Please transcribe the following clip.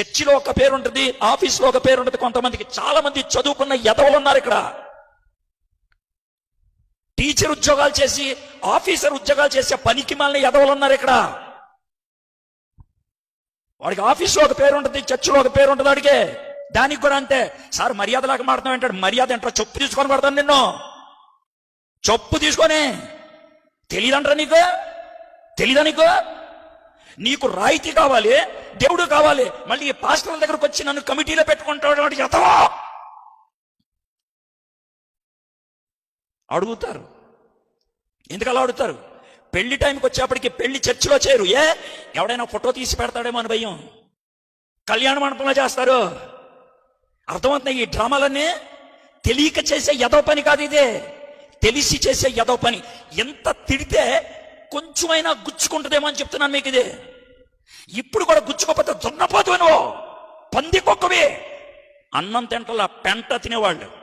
చర్చిలో ఒక పేరు ఉంటుంది ఆఫీస్లో ఒక పేరు ఉంటుంది. కొంతమందికి చాలా మంది చదువుకున్న ఎదవలు ఉన్నారు ఇక్కడ. టీచర్ ఉద్యోగాలు చేసి ఆఫీసర్ ఉద్యోగాలు చేసే పనికి మాలిన ఎదవలు ఉన్నారు ఇక్కడ. వాడికి ఆఫీస్లో ఒక పేరు ఉంటుంది చర్చిలో ఒక పేరు ఉంటుంది వాడికి. దానికి కూడా అంతే. సార్ మర్యాద లాగా మాడుతున్నావు ఏంటాడు మర్యాద ఏంటో చెప్పు తీసుకొని పడతాను నిన్ను. చెప్పు తీసుకొని. తెలియదంటారా నీకు? తెలియదా నీకు? నీకు రాయితీ కావాలి. దేవుడు కావాలి. మళ్ళీ ఈ పాస్టర్ల దగ్గరకు వచ్చి నన్ను కమిటీలో పెట్టుకుంటాడు. వాడికి ఎతవా అడుగుతారు. ఎందుకు అలా అడుగుతారు? పెళ్ళి టైంకి వచ్చేప్పటికి పెళ్ళి చర్చిలో చేరు. ఏ? ఎవడైనా ఫోటో తీసి పెడతాడేమో అని భయం. కళ్యాణ మండపంలో చేస్తారు. అర్థమవుతున్నాయి ఈ డ్రామాలన్నీ? తెలియక చేసే యదో పని కాదు ఇదే. తెలిసి చేసే యదో పని. ఎంత తిడితే కొంచెమైనా గుచ్చుకుంటుందేమో అని చెప్తున్నాను మీకు ఇదే. ఇప్పుడు కూడా గుచ్చుకోకపోతే దున్నపోతు నువ్వు పంది కుక్కవి. అన్నం తింటలా పెంట తినేవాళ్ళు.